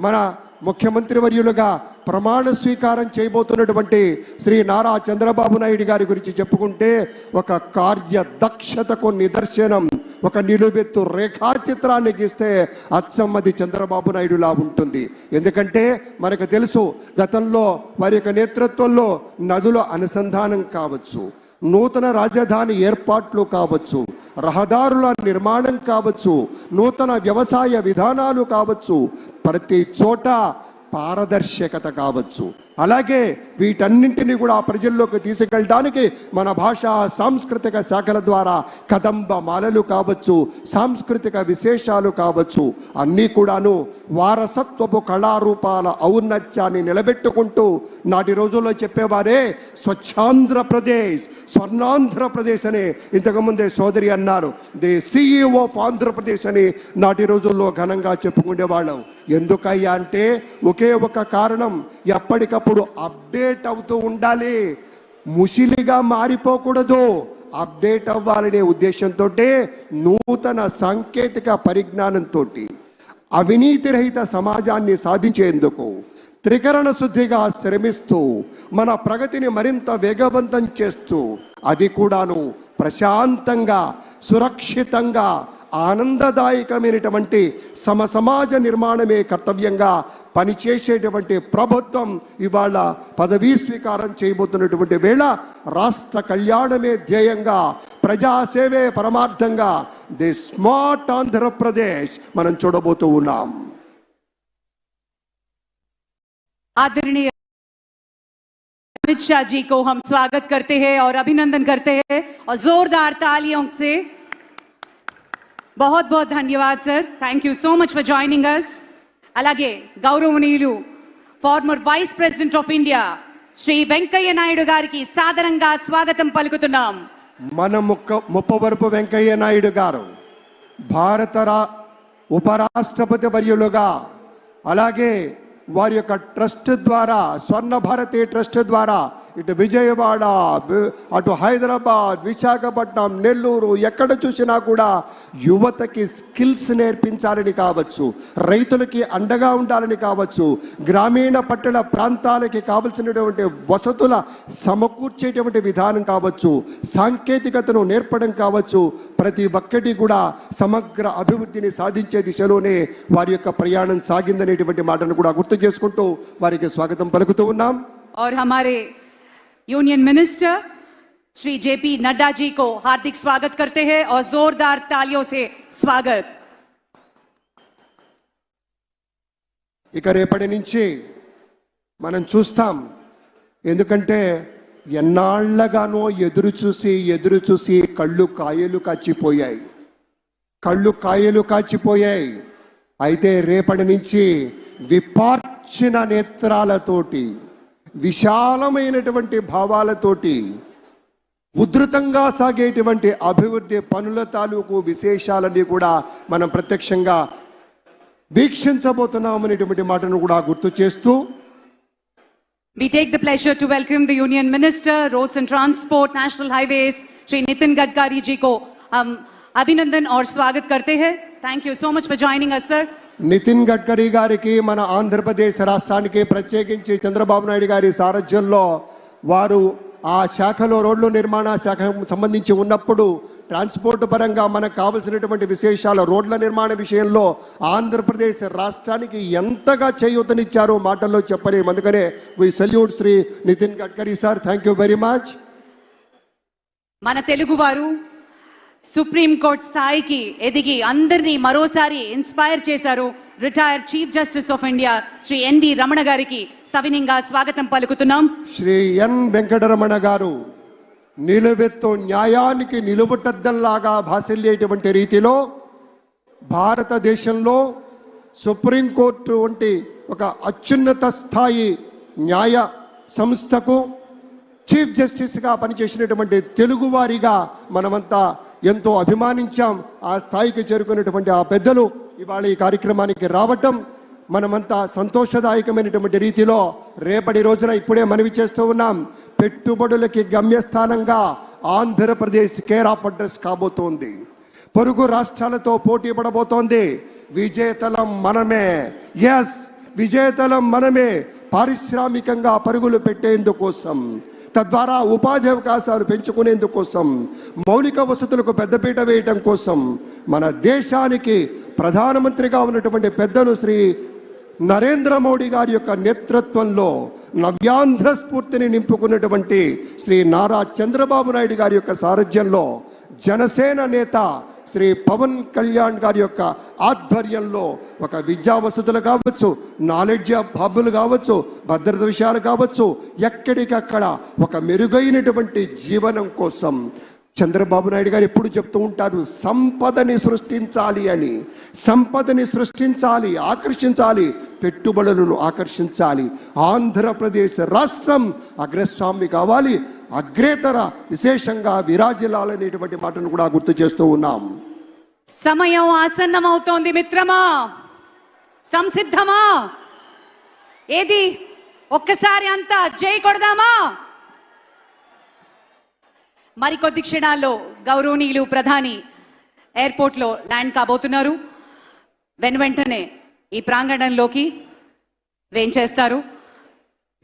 మన ముఖ్యమంత్రి వర్యులుగా ప్రమాణ స్వీకారం చేయబోతున్నటువంటి శ్రీ నారా చంద్రబాబు నాయుడు గారి గురించి చెప్పుకుంటే ఒక కార్యదక్షతకు నిదర్శనం ఒక నిలువెత్తు రేఖాచిత్రాన్ని గీస్తే అచ్చమ్మది చంద్రబాబు నాయుడులా ఉంటుంది. ఎందుకంటే మనకు తెలుసు గతంలో వారి యొక్క నేతృత్వంలో నదుల అనుసంధానం కావచ్చు. నూతన రాజధాని ఏర్పాట్లు కావచ్చు రహదారుల నిర్మాణం కావచ్చు నూతన వ్యవసాయ విధానాలు కావచ్చు ప్రతి చోట పారదర్శకత కావచ్చు. అలాగే వీటన్నింటినీ కూడా ప్రజల్లోకి తీసుకెళ్ళడానికి మన భాష సాంస్కృతిక శాఖల ద్వారా కదంబ మాలలు కావచ్చు సాంస్కృతిక విశేషాలు కావచ్చు అన్నీ కూడాను వారసత్వపు కళారూపాల ఔన్నత్యాన్ని నిలబెట్టుకుంటూ నాటి రోజుల్లో చెప్పేవారే స్వచ్ఛాంధ్రప్రదేశ్ స్వర్ణాంధ్రప్రదేశ్ అని ఇంతకుముందే సోదరి అన్నారు. ది సిఇఓ ఆఫ్ ఆంధ్రప్రదేశ్ అని నాటి రోజుల్లో ఘనంగా చెప్పుకునేవాళ్ళం ఎందుకయ్యా అంటే ఒకే ఒక కారణం ఎప్పటికప్పుడు అప్డేట్ అవుతూ ఉండాలి. ముసిలిగా మారిపోకూడదు. అప్డేట్ అవ్వాలనే ఉద్దేశంతో నూతన సాంకేతిక పరిజ్ఞానంతో అవినీతి రహిత సమాజాన్ని సాధించేందుకు త్రికరణ శుద్ధిగా శ్రమిస్తూ మన ప్రగతిని మరింత వేగవంతం చేస్తూ అది కూడాను ప్రశాంతంగా సురక్షితంగా ఆనందదాయకమైనటువంటి సమ సమాజ నిర్మాణమే కర్తవ్యంగా పనిచేసేటువంటి ప్రభుత్వం ఇవాళ పదవీ స్వీకారం చేయబోతున్నటువంటి వేళ రాష్ట్ర కళ్యాణమే ధ్యేయంగా ప్రజాసేవే పరమార్థంగా ది స్మార్ట్ ఆంధ్రప్రదేశ్ మనం చూడబోతూ ఉన్నాం आदरणीय अमित शाह जी को हम स्वागत करते हैं और अभिनंदन करते हैं और जोरदार तालियों से బహుత్ బహుత్ ధన్యవాద్ sir thank you so much for joining us అలాగే గౌరవనీయులు former vice president of India Shri Venkaiah Naidu గారికి సాదరంగా స్వాగతం పలుకుతున్నాం. మన ముక్క ముప్పవరపు వెంకయ్య నాయుడు గారు భారత రా ఉపరాష్ట్రపతి వర్యులుగా అలాగే వారి యొక్క ట్రస్ట్ ద్వారా స్వర్ణ భారతి ట్రస్ట్ ద్వారా ఇటు విజయవాడ బి- అటు హైదరాబాద్ విశాఖపట్నం నెల్లూరు ఎక్కడ చూసినా కూడా యువతకి స్కిల్స్ నేర్పించాలని కావచ్చు రైతులకి అండగా ఉండాలని కావచ్చు గ్రామీణ పట్టణ ప్రాంతాలకి కావలసినటువంటి వసతుల సమకూర్చేటువంటి విధానం కావచ్చు సాంకేతికతను నేర్పడం కావచ్చు ప్రతి ఒక్కటి కూడా సమగ్ర అభివృద్ధిని సాధించే దిశలోనే వారి యొక్క ప్రయాణం సాగిందనేటువంటి మాటను కూడా గుర్తు చేసుకుంటూ వారికి స్వాగతం పలుకుతూ ఉన్నాం और हमारे यूनियन मिनिस्टर श्री जेपी नड्डा जी को हार्दिक स्वागत करते हैं और जोरदार तालियों से स्वागत ఇక రేపటి నుంచి మనం చూస్తాం ఎందుకంటే ఎన్నాళ్లగానో ఎదురు చూసి ఎదురు చూసి కళ్ళు కాయలు కాచిపోయాయి కళ్ళు కాయలు కాచిపోయాయి అయితే రేపటి నుంచి విపార్చిన నేత్రాలతోటి విశాలమైనటువంటి భావాలతోటి ఉధృతంగా సాగేటువంటి అభివృద్ధి పనుల తాలూకు విశేషాలన్నీ కూడా మనం ప్రత్యక్షంగా వీక్షించబోతున్నామనేటువంటి మాటను కూడా గుర్తు చేస్తూ We take the pleasure to welcome the Union Minister, Roads and Transport, National Highways, Shri Nitin Gadkari ji को हम अभिनंदन और स्वागत करते हैं. Thank you so much for joining us, sir. Nitin Gadkari గారికి మన ఆంధ్రప్రదేశ్ రాష్ట్రానికి ప్రత్యేకించి చంద్రబాబు నాయుడు గారి సారథ్యంలో వారు ఆ శాఖలో రోడ్లు నిర్మాణ శాఖ సంబంధించి ఉన్నప్పుడు ట్రాన్స్పోర్ట్ పరంగా మనకు కావలసినటువంటి విశేషాలు రోడ్ల నిర్మాణ విషయంలో ఆంధ్రప్రదేశ్ రాష్ట్రానికి ఎంతగా చేయూతనిచ్చారో మాటల్లో చెప్పలేము. అందుకనే we salute Shri Nitin Gadkari sir thank you very much మన తెలుగువారు సుప్రీంకోర్టు స్థాయికి ఎదిగి అందరినీ మరోసారి ఇన్స్పైర్ చేశారు retire chief justice of India Shri NV Ramana గారికి సవినింగా స్వాగతం పలుకుతున్నాం. శ్రీ ఎన్ వెంకటరమణ గారు నిలువెత్తు న్యాయానికి నిలువుటద్దల్లాగా భాసిల్లేటువంటి రీతిలో భారతదేశంలో సుప్రీంకోర్టు వంటి ఒక అత్యున్నత స్థాయి న్యాయ సంస్థకు చీఫ్ జస్టిస్గా పనిచేసినటువంటి తెలుగువారిగా మనమంతా ఎంతో అభిమానించాం. ఆ స్థాయికి చేరుకున్నటువంటి ఆ పెద్దలు ఇవాళ ఈ కార్యక్రమానికి రావటం మనమంతా సంతోషదాయకమైనటువంటి రీతిలో రేపటి రోజున ఇప్పుడే మనవి చేస్తూ ఉన్నాం. పెట్టుబడులకి గమ్యస్థానంగా ఆంధ్రప్రదేశ్ కేర్ ఆఫ్ అడ్రస్ కాబోతోంది. పొరుగు రాష్ట్రాలతో పోటీ పడబోతోంది. విజేతలం మనమే. ఎస్ విజేతలం మనమే. పారిశ్రామికంగా పరుగులు పెట్టేందుకోసం. తద్వారా ఉపాధి అవకాశాలు పెంచుకునేందుకోసం మౌలిక వసతులకు పెద్దపీట వేయటం కోసం మన దేశానికి ప్రధానమంత్రిగా ఉన్నటువంటి పెద్దలు శ్రీ నరేంద్ర మోడీ గారి యొక్క నేతృత్వంలో నవ్యాంధ్ర స్ఫూర్తిని నింపుకున్నటువంటి శ్రీ నారా చంద్రబాబు నాయుడు గారి యొక్క సారథ్యంలో జనసేన నేత శ్రీ పవన్ కళ్యాణ్ గారి యొక్క ఆధ్వర్యంలో ఒక విద్యా వసతులు కావచ్చు నాలెడ్జ్ హబ్బులు కావచ్చు భద్రత విషయాలు కావచ్చు ఎక్కడికక్కడ ఒక మెరుగైనటువంటి జీవనం కోసం చంద్రబాబు నాయుడు గారు ఎప్పుడు చెప్తూ ఉంటారు సంపదని సృష్టించాలి అని. సంపదని సృష్టించాలి ఆకర్షించాలి పెట్టుబడులను ఆకర్షించాలి. ఆంధ్రప్రదేశ్ రాష్ట్రం అగ్రస్వామి కావాలి అగ్రేతర విశేషంగా విరాజిల్లాలనేటువంటి మాటను కూడా గుర్తు చేస్తూ ఉన్నాం. సమయం ఆసన్నమవుతోంది మిత్రమా? సంసిద్ధమా? ఏది? ఒక్కసారి అంతా జై కొడదామా? మరికొద్ది క్షణాల్లో గౌరవనీయులు ప్రధాని ఎయిర్పోర్ట్లో ల్యాండ్ కాబోతున్నారు. వెను వెంటనే ఈ ప్రాంగణంలోకి వేంచేస్తారు.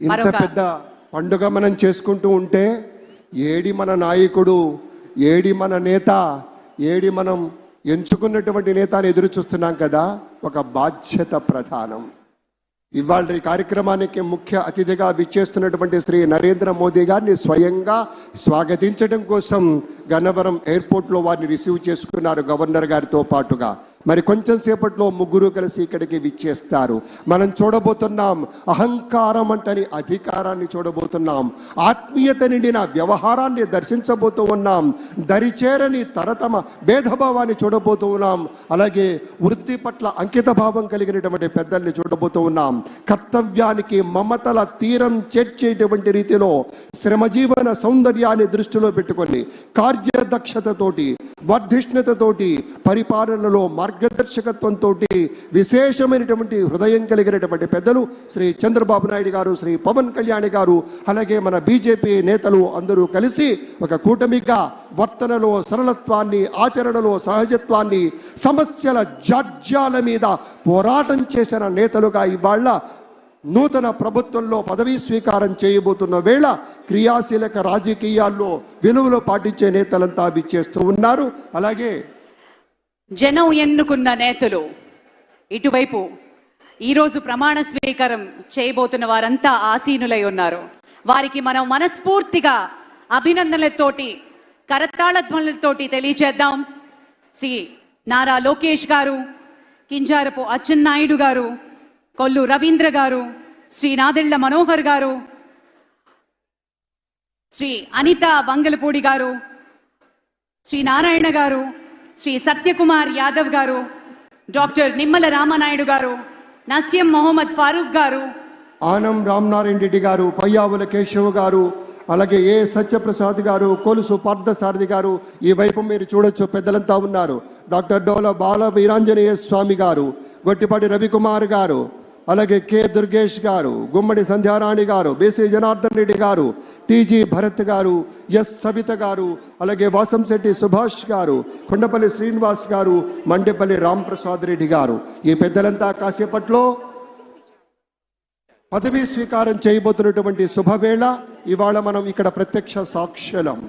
ఇంత మరొక- పెద్ద పండుగ మనం చేసుకుంటూ ఉంటే ఏడి మన నాయకుడు ఏడి మన నేత ఏడి మనం ఎంచుకున్నటువంటి నేతను ఎదురు చూస్తున్నాం కదా ఒక బాధ్యత ప్రధానం. ఇవాళ ఈ కార్యక్రమానికి ముఖ్య అతిథిగా విచ్చేస్తున్నటువంటి శ్రీ నరేంద్ర మోదీ గారిని స్వయంగా స్వాగతించడం కోసం గన్నవరం ఎయిర్పోర్ట్లో వారిని రిసీవ్ చేసుకున్నారు గవర్నర్ గారితో పాటుగా. మరి కొంచెం సేపట్లో ముగ్గురు కలిసి ఇక్కడికి విచ్చేస్తారు. మనం చూడబోతున్నాం అహంకారం అంటని అధికారాన్ని చూడబోతున్నాం. ఆత్మీయత నిండిన వ్యవహారాన్ని దర్శించబోతూ ఉన్నాం. దరిచేరని తరతమ భేదభావాన్ని చూడబోతూ ఉన్నాం. అలాగే వృత్తి పట్ల అంకిత భావం కలిగినటువంటి పెద్దల్ని చూడబోతూ ఉన్నాం. కర్తవ్యానికి మమతల తీరం చేర్చేటువంటి రీతిలో శ్రమజీవన సౌందర్యాన్ని దృష్టిలో పెట్టుకొని కార్యదక్షతతోటి వర్ధిష్ణతతోటి పరిపాలనలో మార్గదర్శకత్వంతో విశేషమైనటువంటి హృదయం కలిగినటువంటి పెద్దలు శ్రీ చంద్రబాబు నాయుడు గారు శ్రీ పవన్ కళ్యాణ్ గారు అలాగే మన బీజేపీ నేతలు అందరూ కలిసి ఒక కూటమిగా వర్తనలో సరళత్వాన్ని ఆచరణలో సహజత్వాన్ని సమస్యల జాడ్యాల మీద పోరాటం చేసిన నేతలుగా ఇవాళ నూతన ప్రభుత్వంలో పదవీ స్వీకారం చేయబోతున్న వేళ క్రియాశీలక రాజకీయాల్లో విలువలు పాటించే నేతలంతా విచ్చేస్తూ ఉన్నారు. అలాగే జనం ఎన్నుకున్న నేతలు ఇటువైపు ఈరోజు ప్రమాణ స్వీకారం చేయబోతున్న వారంతా ఆసీనులై ఉన్నారు. వారికి మనం మనస్ఫూర్తిగా అభినందనలతోటి కరతాళ ధ్వనులతోటి తెలియచేద్దాం. సి నారా లోకేష్ గారు కింజారపు అచ్చెన్నాయుడు గారు కొల్లు రవీంద్ర గారు శ్రీ నాదెళ్ళ మనోహర్ గారు శ్రీ అనిత వంగలపూడి గారు శ్రీ నారాయణ గారు శ్రీ సత్యకుమార్ యాదవ్ గారు డాక్టర్ నిమ్మల రామనాయుడు గారు నస్యం మొహమ్మద్ ఫారూక్ గారు ఆనం రామనారాయణ రెడ్డి గారు పయ్యావుల కేశవ్ గారు అలాగే ఏ సత్యప్రసాద్ గారు కొలుసు పార్థసారథి గారు ఈ వైపు మీరు చూడొచ్చు పెద్దలంతా ఉన్నారు. డాక్టర్ డోల బాల వీరాంజనేయ స్వామి గారు గొట్టిపాటి రవికుమార్ గారు అలాగే కె దుర్గేష్ గారు గుమ్మడి సంధ్యారాణి గారు బీసీ జనార్దన్ రెడ్డి గారు టీజీ భరత్ గారు ఎస్ సవిత గారు అలాగే వాసంశెట్టి సుభాష్ గారు కొండపల్లి శ్రీనివాస్ గారు మండేపల్లి రాంప్రసాద్ రెడ్డి గారు. ఈ పెద్దలంతా కాసేపట్లో పదవీ స్వీకారం చేయబోతున్నటువంటి శుభవేళ. ఇవాళ మనం ఇక్కడ ప్రత్యక్ష సాక్షులం.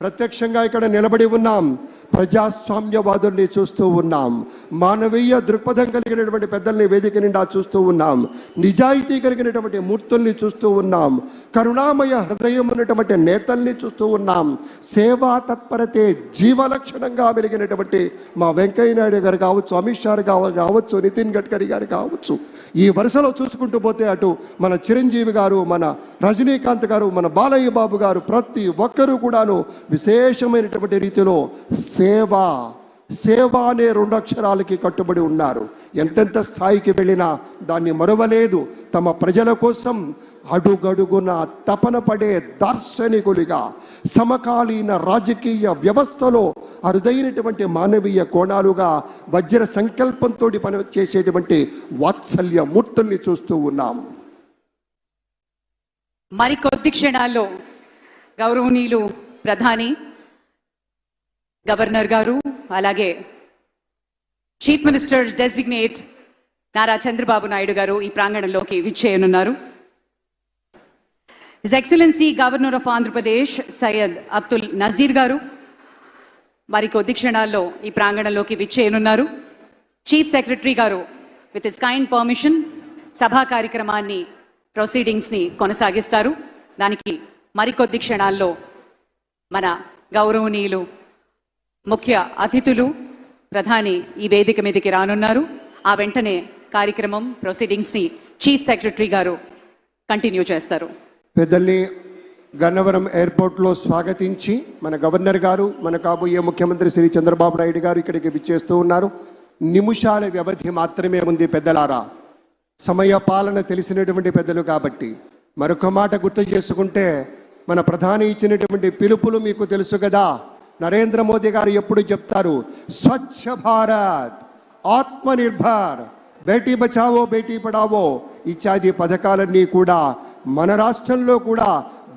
ప్రత్యక్షంగా ఇక్కడ నిలబడి ఉన్నాం. ప్రజాస్వామ్యవాదుల్ని చూస్తూ ఉన్నాం. మానవీయ దృక్పథం కలిగినటువంటి పెద్దల్ని వేదిక నిండా చూస్తూ ఉన్నాం. నిజాయితీ కలిగినటువంటి మూర్తుల్ని చూస్తూ ఉన్నాం. కరుణామయ హృదయం ఉన్నటువంటి నేతల్ని చూస్తూ ఉన్నాం. సేవా తత్పరతే జీవలక్షణంగా వెలిగినటువంటి మా వెంకయ్య నాయుడు గారు కావచ్చు అమిత్ షా గారు కావచ్చు నితిన్ గడ్కరీ గారు కావచ్చు. ఈ వరుసలో చూసుకుంటూ పోతే అటు మన చిరంజీవి గారు మన రజనీకాంత్ గారు మన బాలయ్య బాబు గారు ప్రతి ఒక్కరూ కూడాను విశేషమైనటువంటి రీతిలో సేవ సేవ అనే రెండు అక్షరాలకి కట్టుబడి ఉన్నారు. ఎంతెంత స్థాయికి వెళ్ళినా దాన్ని మరవలేదు. తమ ప్రజల కోసం అడుగడుగున తపన పడే దార్శనికులుగా సమకాలీన రాజకీయ వ్యవస్థలో అరుదైనటువంటి మానవీయ కోణాలుగా వజ్ర సంకల్పంతో పని చేసేటువంటి వాత్సల్య మూర్తుల్ని చూస్తూ ఉన్నాం. మరికొద్ది క్షణాల్లో గౌరవనీయులు ప్రధాని గవర్నర్ గారు అలాగే chief minister designate Nara Chandrababu Naidu గారు ఈ ప్రాంగణంలోకి విచ్చేయనున్నారు. His excellency governor of Andhra Pradesh Syed Abdul Nazeer గారు మరి కొద్ది క్షణాల్లో ఈ ప్రాంగణంలోకి విచ్చేయనున్నారు. చీఫ్ సెక్రటరీ గారు విత్ ఇస్ కైండ్ పర్మిషన్ సభా కార్యక్రమాన్ని ప్రొసీడింగ్స్ని కొనసాగిస్తారు. దానికి మరికొద్ది క్షణాల్లో మన గౌరవనీయులు ముఖ్య అతిథులు ప్రధాని ఈ వేదిక మీదకి రానున్నారు. ఆ వెంటనే కార్యక్రమం ప్రొసీడింగ్స్ని చీఫ్ సెక్రటరీ గారు కంటిన్యూ చేస్తారు. పెద్దల్ని గన్నవరం ఎయిర్పోర్ట్లో స్వాగతించి మన గవర్నర్ గారు మన కాబోయే ముఖ్యమంత్రి శ్రీ చంద్రబాబు నాయుడు గారు ఇక్కడికి విచ్చేస్తూ ఉన్నారు. నిమిషాల వ్యవధి మాత్రమే ఉంది పెద్దలారా. సమయ పాలన తెలిసినటువంటి పెద్దలు కాబట్టి. మరొక మాట గుర్తు చేసుకుంటే మన ప్రధాని ఇచ్చినటువంటి పిలుపులు మీకు తెలుసు కదా. నరేంద్ర మోదీ గారు ఎప్పుడు చెప్తారు స్వచ్ఛ భారత్ ఆత్మనిర్భర్ బేటీ బచావో బేటీ పడావో ఇత్యాది పథకాలన్నీ కూడా మన రాష్ట్రంలో కూడా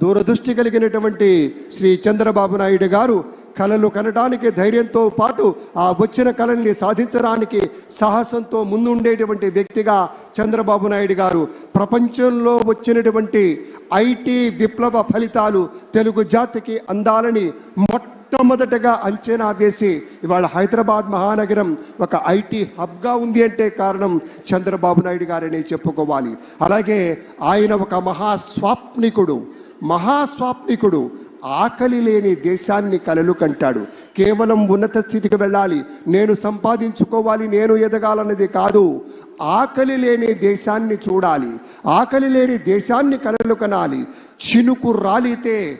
దూరదృష్టి కలిగినటువంటి శ్రీ చంద్రబాబు నాయుడు గారు కళలు కనడానికి ధైర్యంతో పాటు ఆ వచ్చిన కళల్ని సాధించడానికి సాహసంతో ముందుండేటువంటి వ్యక్తిగా చంద్రబాబు నాయుడు గారు. ప్రపంచంలో వచ్చినటువంటి ఐటీ విప్లవ ఫలితాలు తెలుగు జాతికి అందాలని మొట్టమొదటగా అంచనా వేసి ఇవాళ హైదరాబాద్ మహానగరం ఒక ఐటీ హబ్గా ఉంది అంటే కారణం చంద్రబాబు నాయుడు గారని చెప్పుకోవాలి. అలాగే ఆయన ఒక మహాస్వాప్నికుడు. మహాస్వాప్నికుడు ఆకలి లేని దేశాన్ని కలలు కంటాడు. కేవలం ఉన్నత స్థితికి వెళ్ళాలి. నేను సంపాదించుకోవాలి నేను ఎదగాలన్నది కాదు. ఆకలి లేని దేశాన్ని చూడాలి. ఆకలి లేని దేశాన్ని కలలు కనాలి. చినుకు రాలితే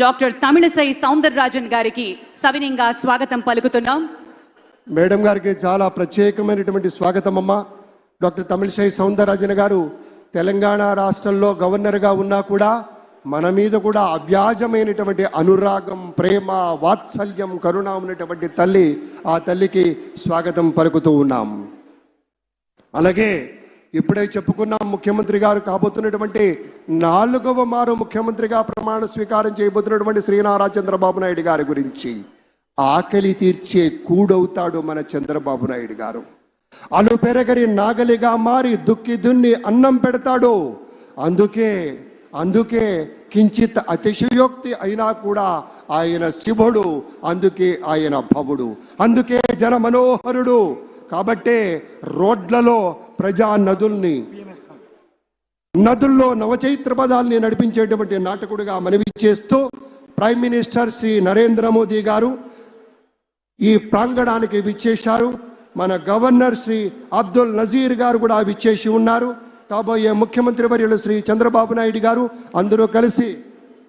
డాక్టర్ తమిళసై సౌందరరాజన్ గారికి సవినీయంగా స్వాగతం పలుకుతున్నాం. మేడం గారికి చాలా ప్రత్యేకమైనటువంటి స్వాగతం అమ్మా. డాక్టర్ తమిళసై సౌందరరాజన్ గారు తెలంగాణ రాష్ట్రంలో గవర్నర్గా ఉన్నా కూడా మన మీద కూడా అవ్యాజమైనటువంటి అనురాగం ప్రేమ వాత్సల్యం కరుణ ఉన్నటువంటి తల్లి ఆ తల్లికి స్వాగతం పలుకుతూ ఉన్నాం. అలాగే ఇప్పుడే చెప్పుకున్నాం ముఖ్యమంత్రి గారు కాబోతున్నటువంటి నాలుగవ మారు ముఖ్యమంత్రిగా ప్రమాణ స్వీకారం చేయబోతున్నటువంటి శ్రీనారా చంద్రబాబు నాయుడు గారి గురించి ఆకలి తీర్చే కూడవుతాడు మన చంద్రబాబు నాయుడు గారు. అలు పెరగరి నాగలిగా మారి దుక్కి దున్ని అన్నం పెడతాడు. అందుకే అందుకే కించిత్ అతిశయోక్తి అయినా కూడా ఆయన శివుడు అందుకే ఆయన భవుడు. అందుకే జన మనోహరుడు కాబట్టే రోడ్లలో ప్రజా నదుల్ని నదుల్లో నవచైత్ర పదాల్ని నడిపించేటువంటి నాటకుడిగా మనవి చేస్తూ ప్రైమ్ మినిస్టర్ శ్రీ నరేంద్ర మోదీ గారు ఈ ప్రాంగణానికి విచ్చేశారు. మన గవర్నర్ శ్రీ అబ్దుల్ నజీర్ గారు కూడా విచ్చేసి ఉన్నారు. కాబోయే ముఖ్యమంత్రి వర్యులు శ్రీ చంద్రబాబు నాయుడు గారు అందరూ కలిసి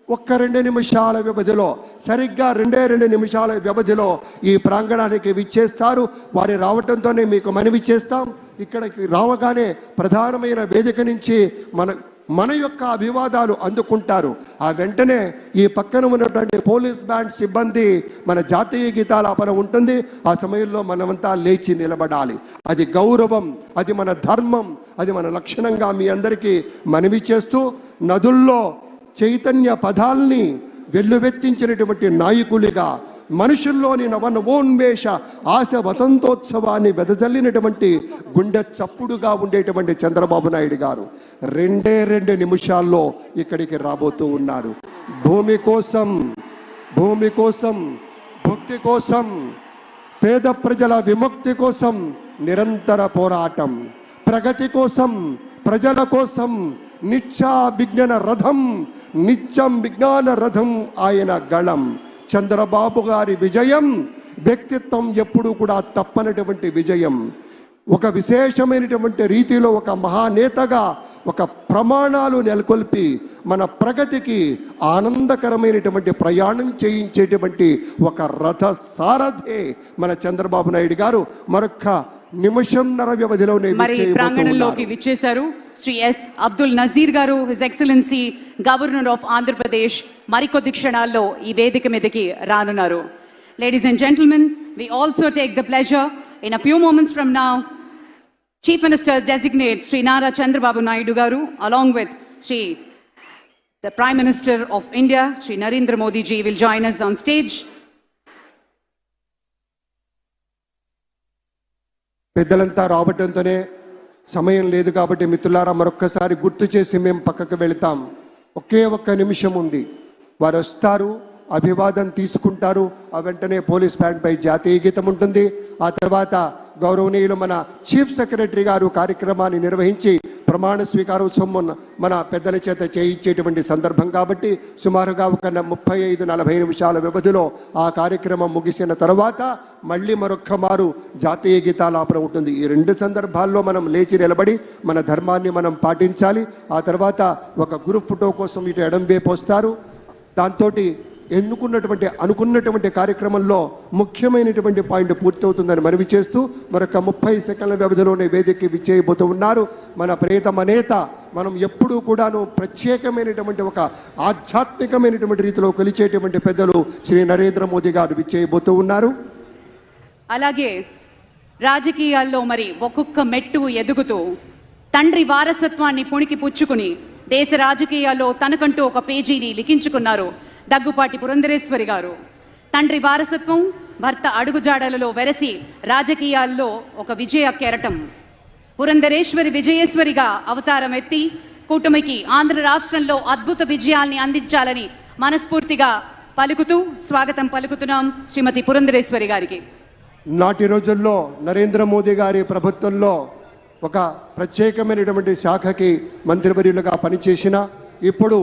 ఒక్క రెండు నిమిషాల వ్యవధిలో సరిగ్గా రెండే రెండు నిమిషాల వ్యవధిలో ఈ ప్రాంగణానికి విచ్చేస్తారు. వారి రావటంతోనే మీకు మనవి చేస్తాం. ఇక్కడికి రావగానే ప్రధానమైన వేదిక నుంచి మన మన యొక్క అభివాదాలు అందుకుంటారు. ఆ వెంటనే ఈ పక్కన ఉన్నటువంటి పోలీస్ బ్యాండ్ సిబ్బంది మన జాతీయ గీతాలాపన ఉంటుంది. ఆ సమయంలో మనమంతా లేచి నిలబడాలి. అది గౌరవం అది మన ధర్మం అది మన లక్షణంగా మీ అందరికీ మనవి చేస్తూ నదుల్లో చైతన్య పదాల్ని వెల్లువెత్తించినటువంటి నాయకులుగా మనుషుల్లోని నవనవోన్మేష ఆశ వసంతోత్సవాన్ని వెదజల్లినటువంటి గుండె చప్పుడుగా ఉండేటువంటి చంద్రబాబు నాయుడు గారు రెండే రెండు నిమిషాల్లో ఇక్కడికి రాబోతూ ఉన్నారు. భూమి కోసం భూమి కోసం భక్తి కోసం పేద ప్రజల విముక్తి కోసం నిరంతర పోరాటం. ప్రగతి కోసం ప్రజల కోసం నిత్య విజ్ఞాన రథం నిత్యం విజ్ఞాన రథం ఆయన గళం. చంద్రబాబు గారి విజయం వ్యక్తిత్వం ఎప్పుడూ కూడా తప్పనటువంటి విజయం. ఒక విశేషమైనటువంటి రీతిలో ఒక మహానేతగా ఒక ప్రమాణాలు నెలకొల్పి మన ప్రగతికి ఆనందకరమైనటువంటి ప్రయాణం చేయించేటువంటి ఒక రథ సారథే మన చంద్రబాబు నాయుడు గారు. మరొక్క నిమిషంన్నర వ్యవధిలోనే మరి ప్రాంగణంలోకి. విచ్చేశారు శ్రీ ఎస్ అబ్దుల్ నజీర్ గారు his excellency governor of Andhra Pradesh మరికొద్ది క్షణాల్లో ఈ వేదిక మీదకి రానున్నారు. Ladies and gentlemen we also take the pleasure in a few moments from now chief minister designate Shri Nara Chandrababu Naidu గారు along with Shri the prime minister of India Shri Narendra Modi ji will join us on stage పెద్దలంతా రావటంతోనే సమయం లేదు కాబట్టి మిత్రులారా మరొక్కసారి గుర్తు చేసి మేము పక్కకు వెళతాం. ఒకే ఒక్క నిమిషం ఉంది. వారు వస్తారు అభివాదం తీసుకుంటారు. ఆ వెంటనే పోలీస్ బ్యాండ్ పై జాతీయ గీతం ఉంటుంది. ఆ తర్వాత గౌరవనీయులు మన చీఫ్ సెక్రటరీ గారు కార్యక్రమాన్ని నిర్వహించి ప్రమాణ స్వీకారోత్సవం మన పెద్దల చేత చేయించేటువంటి సందర్భం కాబట్టి సుమారుగా ఒక ముప్పై ఐదు నలభై నిమిషాల వ్యవధిలో ఆ కార్యక్రమం ముగిసిన తర్వాత మళ్ళీ మరొక్క మారు జాతీయ గీతాలాపన ఉంటుంది ఈ రెండు సందర్భాల్లో మనం లేచి నిలబడి మన ధర్మాన్ని మనం పాటించాలి. ఆ తర్వాత ఒక గ్రూప్ ఫోటో కోసం ఇటు ఎడం వైపు వస్తారు దాంతో ఎన్నుకున్నటువంటి అనుకున్నటువంటి కార్యక్రమంలో ముఖ్యమైనటువంటి పాయింట్ పూర్తవుతుందని మనవి చేస్తూ మరొక ముప్పై సెకండ్ల వ్యవధిలోనే వేదిక విచ్చేయబోతూ ఉన్నారు. మన ప్రేతమ నేత మనం ఎప్పుడూ కూడాను ప్రత్యేకమైనటువంటి ఒక ఆధ్యాత్మికమైనటువంటి రీతిలో కొలిచేటువంటి పెద్దలు శ్రీ నరేంద్ర మోదీ గారు విచ్చేయబోతూ ఉన్నారు. అలాగే రాజకీయాల్లో మరి ఒక్కొక్క మెట్టు ఎదుగుతూ తండ్రి వారసత్వాన్ని పుణికి పుచ్చుకుని దేశ రాజకీయాల్లో తనకంటూ ఒక పేజీని లిఖించుకున్నారు. దగ్గుపాటి పురంధరేశ్వరి గారు. తండ్రి వారసత్వం భర్త అడుగుజాడలలో వెరసి రాజకీయాల్లో ఒక విజయ కెరటం. పురంధరేశ్వరి విజయేశ్వరిగా అవతారం ఎత్తి కూటమికి ఆంధ్ర రాష్ట్రంలో అద్భుత విజయాల్ని అందించాలని మనస్ఫూర్తిగా పలుకుతూ స్వాగతం పలుకుతున్నాం శ్రీమతి పురంధరేశ్వరి గారికి. నాటి రోజుల్లో నరేంద్ర మోదీ గారి ప్రభుత్వంలో ఒక ప్రత్యేకమైనటువంటి శాఖకి మంత్రివర్యులుగా పనిచేసిన ఇప్పుడు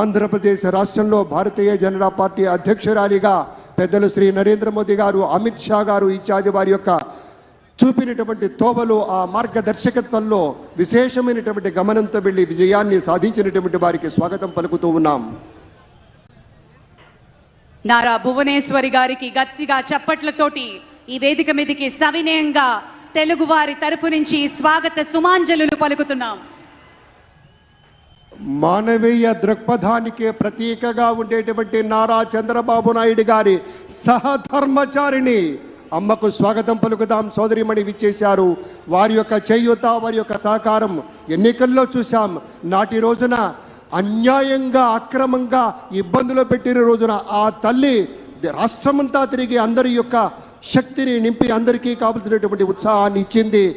ఆంధ్రప్రదేశ్ రాష్ట్రంలో భారతీయ జనతా పార్టీ అధ్యక్షురాలిగా పెద్దలు శ్రీ నరేంద్ర మోదీ గారు అమిత్ షా గారు ఇత్యాది వారి యొక్క చూపినటువంటి తోవలు ఆ మార్గదర్శకత్వంలో విశేషమైనటువంటి గమనంతో వెళ్ళి విజయాన్ని సాధించినటువంటి వారికి స్వాగతం పలుకుతూ ఉన్నాం. నారా భువనేశ్వరి గారికి గట్టిగా చప్పట్లతోటి ఈ వేదిక మీదకి సవినయంగా తెలుగు వారి తరఫు నుంచి స్వాగత సుమాంజలు పలుకుతున్నాం. మానవీయ దృక్పథానికి ప్రతీకగా ఉండేటువంటి నారా చంద్రబాబు నాయుడు గారి సహధర్మచారిణి. అమ్మకు స్వాగతం పలుకుదాం సోదరిమణి విచ్చేశారు. వారి యొక్క చేయూత వారి యొక్క సహకారం ఎన్నికల్లో చూశాం. నాటి రోజున అన్యాయంగా అక్రమంగా ఇబ్బందులు పెట్టిన రోజున ఆ తల్లి రాష్ట్రమంతా తిరిగి అందరి యొక్క శక్తిని నింపి అందరికీ కావలసినటువంటి ఉత్సాహాన్ని ఇచ్చింది.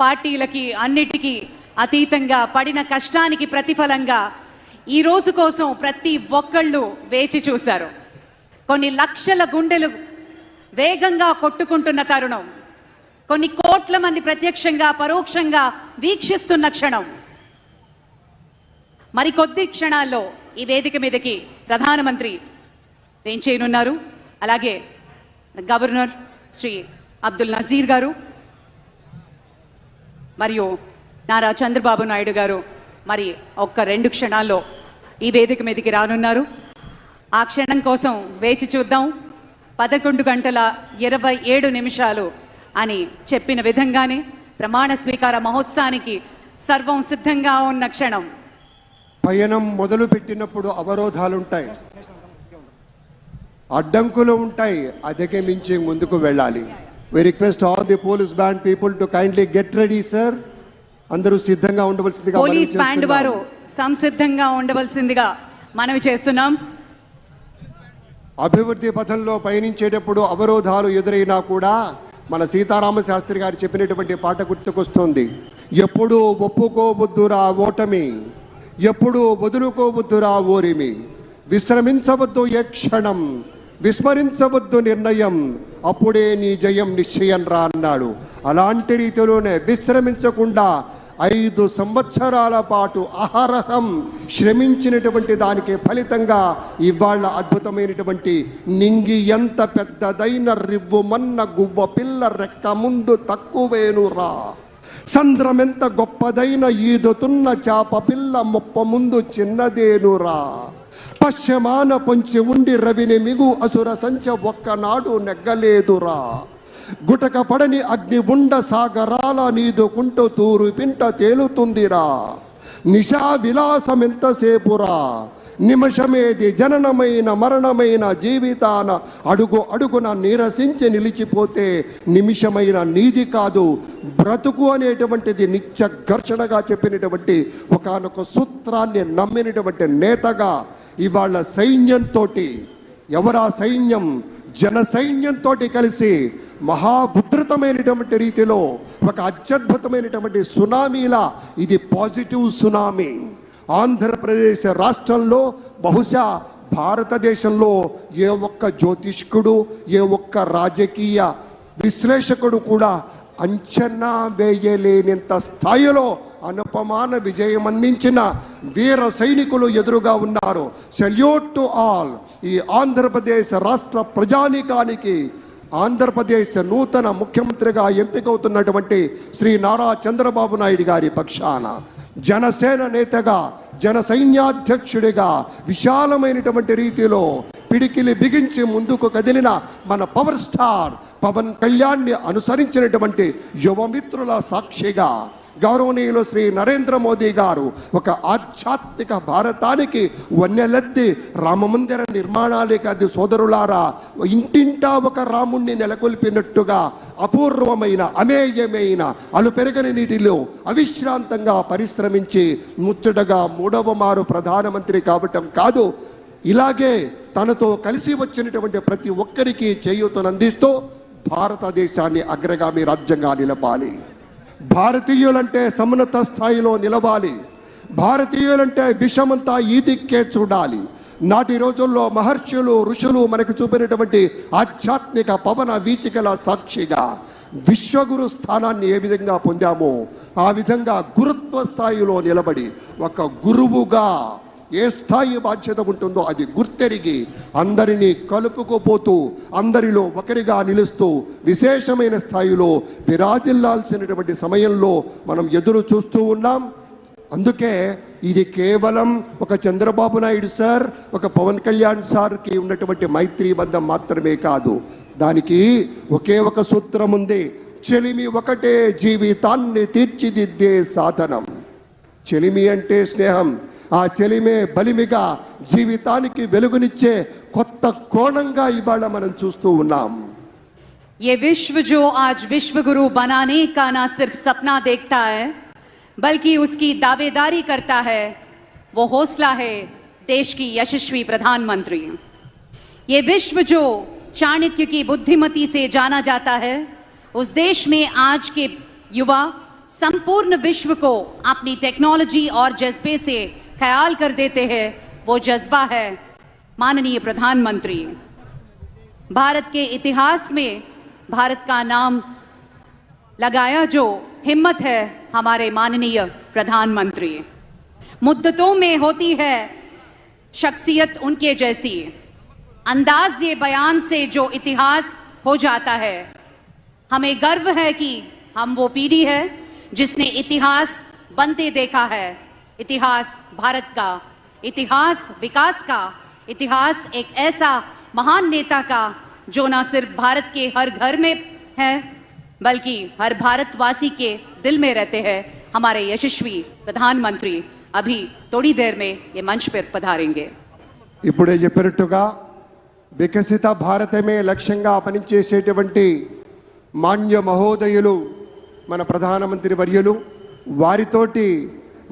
పార్టీలకి అన్నిటికీ అతీతంగా పడిన కష్టానికి ప్రతిఫలంగా ఈ రోజు కోసం ప్రతి ఒక్కళ్ళు వేచి చూశారు. కొన్ని లక్షల గుండెలు వేగంగా కొట్టుకుంటున్న తరుణం. కొన్ని కోట్ల మంది ప్రత్యక్షంగా పరోక్షంగా వీక్షిస్తున్న క్షణం. మరికొద్ది క్షణాల్లో ఈ వేదిక మీదకి ప్రధానమంత్రి వేంచేయనున్నారు అలాగే గవర్నర్ శ్రీ అబ్దుల్ నజీర్ గారు మరియు నారా చంద్రబాబు నాయుడు గారు మరి ఒక్క రెండు క్షణాల్లో ఈ వేదిక మీదకి రానున్నారు. ఆ క్షణం కోసం వేచి చూద్దాం. పదకొండు గంటల ఇరవై ఏడు నిమిషాలు అని చెప్పిన విధంగానే ప్రమాణ స్వీకార మహోత్సవానికి సర్వం సిద్ధంగా ఉన్న క్షణం. పయనం మొదలు పెట్టినప్పుడు అవరోధాలు ఉంటాయి అడ్డంకులు ఉంటాయి. అధిగమించి ముందుకు వెళ్ళాలి. We request all the police band people to kindly get ready sir అందరూ సిద్ధంగా ఉండవలసిందిగా పోలీస్ బ్యాండ్. వారు సంసిద్ధంగా ఉండవలసిందిగా మనవి చేస్తున్నాం. అభివృద్ధి పథంలో పయనించేటప్పుడు అవరోధాలు ఎదురైనా కూడా మన సీతారామ శాస్త్రి గారు చెప్పినటువంటి పాట గుర్తుకొస్తుంది. ఎప్పుడు ఒప్పుకోవద్దురా ఓటమి. ఎప్పుడు వదులుకోవద్దురా ఓరిమి. విశ్రమించవద్దు ఏ క్షణం. విస్మరించవద్దు నిర్ణయం. అప్పుడే నీ జయం నిశ్చయం రా అన్నాడు. అలాంటి రీతిలోనే విశ్రమించకుండా ఐదు సంవత్సరాల పాటు అహరహం శ్రమించినటువంటి దానికి ఫలితంగా ఇవాళ అద్భుతమైనటువంటి నింగి ఎంత పెద్దదైన రివ్వుమన్న గువ్వ పిల్ల రెక్క ముందు తక్కువేనురా సంద్రమెంత గొప్పదైన ఈదుతున్న చాప పిల్ల ముప్ప ముందు చిన్నదేనురా పశ్చిమాన పొంచి ఉండి రవిని మిగు అసుర సంచ ఒక్కనాడు నెగ్గలేదురా. గుటక పడని అగ్ని ఉండ సాగరాల నీదుకుంటూ తూరు పింట తేలుతుందిరా. నిశా విలాసమెంతసేపురా నిమిషమేది జననమైన మరణమైన జీవితాన అడుగు అడుగున నీరసించి నిలిచిపోతే నిమిషమైన నీది కాదు. బ్రతుకు అనేటువంటిది నిత్య ఘర్షణగా చెప్పినటువంటి ఒకానొక సూత్రాన్ని నమ్మినటువంటి నేతగా ఇవాళ సైన్యంతో ఎవరా సైన్యం? జన సైన్యంతో కలిసి మహాభుద్రతమైనటువంటి రీతిలో ఒక అత్యద్భుతమైనటువంటి సునామీలా ఇది పాజిటివ్ సునామీ. ఆంధ్రప్రదేశ్ రాష్ట్రంలో బహుశా భారతదేశంలో ఏ ఒక్క జ్యోతిష్కుడు ఏ ఒక్క రాజకీయ విశ్లేషకుడు కూడా అంచనా వేయలేనంత స్థాయిలో అనుపమాన విజయం అందించిన వీర సైనికులు ఎదురుగా ఉన్నారు. సెల్యూట్ టు ఆల్ ఈ ఆంధ్రప్రదేశ్ రాష్ట్ర ప్రజానీకానికి ఆంధ్రప్రదేశ్ నూతన ముఖ్యమంత్రిగా ఎంపికవుతున్నటువంటి శ్రీ నారా చంద్రబాబు నాయుడు గారి పక్షాన జనసేన నేతగా జన సైన్యాధ్యక్షుడిగా విశాలమైనటువంటి రీతిలో పిడికిలి బిగించి ముందుకు కదిలిన మన పవర్ స్టార్ పవన్ కళ్యాణ్ని అనుసరించినటువంటి యువమిత్రుల సాక్షిగా గౌరవనీయులు శ్రీ నరేంద్ర మోదీ గారు ఒక ఆధ్యాత్మిక భారతానికి వన్నెలెత్తి రామమందిర నిర్మాణాలకి అది సోదరులారా ఇంటింటా ఒక రాముణ్ణి నెలకొల్పినట్టుగా అపూర్వమైన అమేయమైన అలుపెరగని నీటిలో అవిశ్రాంతంగా పరిశ్రమించి ముచ్చటగా మూడవ మారు ప్రధానమంత్రి కావటం కాదు. ఇలాగే తనతో కలిసి వచ్చినటువంటి ప్రతి ఒక్కరికి చేయూతనందిస్తూ భారతదేశాన్ని అగ్రగామి రాజ్యంగా నిలపాలి. భారతీయులంటే సమున్నత స్థాయిలో నిలవాలి. భారతీయులంటే విషమంతా ఈ దిక్కే చూడాలి. నాటి రోజుల్లో మహర్షులు ఋషులు మనకు చూపినటువంటి ఆధ్యాత్మిక పవన వీచికల సాక్షిగా విశ్వగురు స్థానాన్ని ఏ విధంగా పొందామో ఆ విధంగా గురుత్వ స్థాయిలో నిలబడి ఒక గురువుగా ఏ స్థాయి బాధ్యత ఉంటుందో అది గుర్తెరిగి అందరినీ కలుపుకుపోతూ అందరిలో ఒకరిగా నిలుస్తూ విశేషమైన స్థాయిలో విరాజిల్లాల్సినటువంటి సమయంలో మనం ఎదురు చూస్తూ ఉన్నాం. అందుకే ఇది కేవలం ఒక చంద్రబాబు నాయుడు సార్ ఒక పవన్ కళ్యాణ్ సార్కి ఉన్నటువంటి మైత్రి బంధం మాత్రమే కాదు. దానికి ఒకే ఒక సూత్రం ఉంది. చెలిమి ఒకటే జీవితాన్ని తీర్చిదిద్దే సాధనం. చెలిమి అంటే స్నేహం. ఆ చెలిమే బలిమిగా జీవితానికి వెలుగునిచ్చే కొత్త కోణంగా ఇవాళ మనం చూస్తూ ఉన్నాం ये विश्व जो आज विश्व गुरु बनाने का ना सिर्फ सपना देखता है बल्कि उसकी दावेदारी करता है वो हौसला है देश की यशस्वी प्रधानमंत्री ये विश्व जो चाणक्य की बुद्धिमती से जाना जाता है उस देश में आज के युवा संपूर्ण विश्व को अपनी टेक्नोलॉजी और जज्बे से ख्याल कर देते हैं, वो जज्बा है। माननीय प्रधानमंत्री, भारत के इतिहास में भारत का नाम लगाया जो हिम्मत है हमारे माननीय प्रधानमंत्री। मुद्दतों में होती है शख्सियत उनके जैसी। अंदाज ये बयान से जो इतिहास हो जाता है, हमें गर्व है कि हम वो पीढ़ी है जिसने इतिहास बनते देखा है। इतिहास भारत का इतिहास विकास का इतिहास एक ऐसा महान नेता का जो ना सिर्फ भारत के हर घर में है बल्कि हर भारतवासी के दिल में रहते हैं हमारे यशस्वी प्रधानमंत्री अभी थोड़ी देर में ये मंच पर पधारेंगे ఇప్పుడే చెప్పినట్టుగా వికసిత భారతమే లక్ష్యంగా పనిచేసేటువంటి మాన్య మహోదయులు మన ప్రధానమంత్రి వర్యులు వారితోటి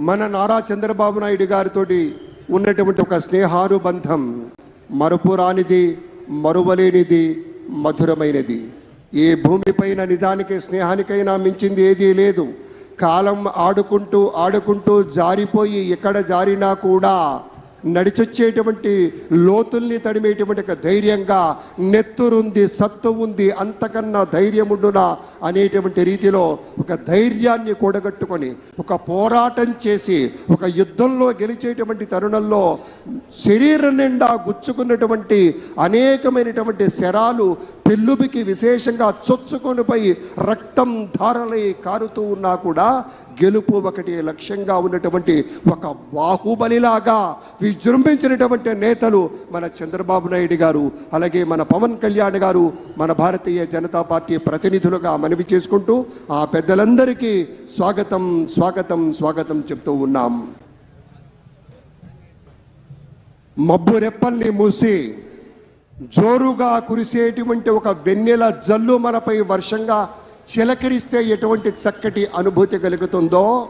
మన నారా చంద్రబాబు నాయుడు గారితోటి ఉన్నటువంటి ఒక స్నేహానుబంధం మరుపురానిది మరువలేనిది మధురమైనది. ఏ భూమిపైన నిజానికి స్నేహానికైనా మించింది ఏదీ లేదు. కాలం ఆడుకుంటూ ఆడుకుంటూ జారిపోయి ఎక్కడ జారినా కూడా నడిచొచ్చేటువంటి లోతుల్ని తడిమేటువంటి ఒక ధైర్యంగా నెత్తురుంది సత్తు ఉంది అంతకన్నా ధైర్యముండునా అనేటువంటి రీతిలో ఒక ధైర్యాన్ని కూడగట్టుకొని ఒక పోరాటం చేసి ఒక యుద్ధంలో గెలిచేటువంటి తరుణంలో శరీరం నిండా గుచ్చుకున్నటువంటి అనేకమైనటువంటి శరాలు పెళ్ళుబికి విశేషంగా చొచ్చుకొనిపోయి రక్తం ధారలై కారుతూ ఉన్నా కూడా గెలుపు ఒకటి లక్ష్యంగా ఉన్నటువంటి ఒక బాహుబలిలాగా విజృంభించినటువంటి నేతలు మన చంద్రబాబు నాయుడు గారు అలాగే మన పవన్ కళ్యాణ్ గారు మన భారతీయ జనతా పార్టీ ప్రతినిధులుగా మనవి చేసుకుంటూ ఆ పెద్దలందరికీ స్వాగతం స్వాగతం స్వాగతం చెప్తూ ఉన్నాం. మబ్బు రెప్పల్ని మూసి జోరుగా కురిసేటువంటి ఒక వెన్నెల జల్లు మనపై వర్షంగా చిలకరిస్తే ఎటువంటి చక్కటి అనుభూతి కలుగుతుందో?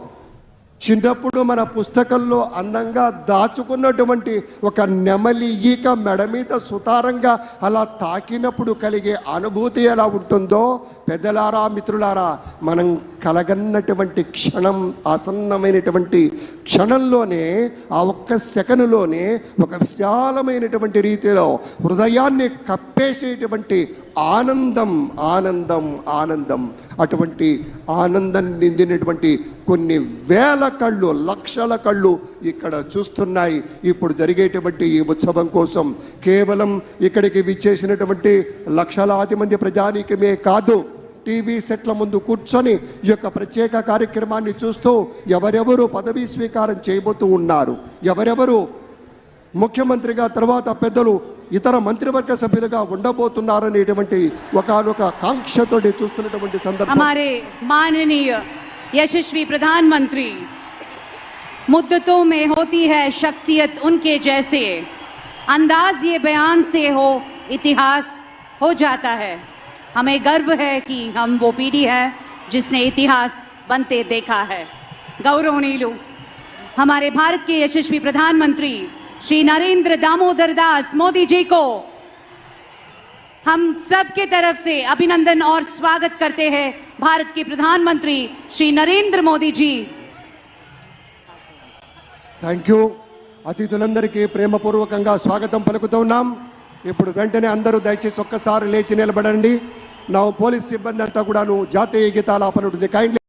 చిన్నప్పుడు మన పుస్తకంలో అందంగా దాచుకున్నటువంటి ఒక నెమలి ఈక మెడ మీద సుతారంగా అలా తాకినప్పుడు కలిగే అనుభూతి ఎలా ఉంటుందో? పెద్దలారా మిత్రులారా మనం కలగన్నటువంటి క్షణం ఆసన్నమైనటువంటి క్షణంలోనే ఆ ఒక్క సెకనులోనే ఒక విశాలమైనటువంటి రీతిలో హృదయాన్ని కప్పేసేటువంటి ఆనందం ఆనందం ఆనందం. అటువంటి ఆనందం నిందినటువంటి కొన్ని వేల కళ్ళు లక్షల కళ్ళు ఇక్కడ చూస్తున్నాయి. ఇప్పుడు జరిగేటువంటి ఈ ఉత్సవం కోసం కేవలం ఇక్కడికి విచ్చేసినటువంటి లక్షలాది మంది ప్రజానీకమే కాదు టీవీ సెట్ల ముందు కూర్చొని ఈ యొక్క ప్రత్యేక కార్యక్రమాన్ని చూస్తూ ఎవరెవరు పదవీ స్వీకారం చేయబోతూ ఉన్నారు ఎవరెవరు ముఖ్యమంత్రిగా తర్వాత పెద్దలు ఇతర మంత్రివర్గ సభ్యులుగా ఉండబోతున్నారనేటువంటి ఒకనొక కాంక్షతోటి చూస్తున్నటువంటి సందర్భం हमारे माननीय यशस्वी प्रधानमंत्री मुद्दतों में होती है शख्सियत उनके जैसे अंदाज ये बयान से हो इतिहास हो जाता है हमें गर्व है कि हम वो पीढ़ी है जिसने इतिहास बनते देखा है गौरवनीलु हमारे भारत के यशस्वी प्रधानमंत्री श्री नरेंद्र दामोदर दास मोदी जी को हम सब के तरफ से अभिनंदन और स्वागत करते हैं भारत के प्रधानमंत्री श्री नरेंद्र मोदी जी థ్యాంక్ యూ అతిథులందరికీ ప్రేమపూర్వకంగా స్వాగతం పలుకుతున్నాం ఇప్పుడు వెంటనే అందరూ దయచేసి ఒక్కసారి లేచి నిలబడండి నా పోలీస్ సిబ్బంది అంతా కూడాను జాతీయ గీతాలాపన ఉంటుంది. కైండ్లీ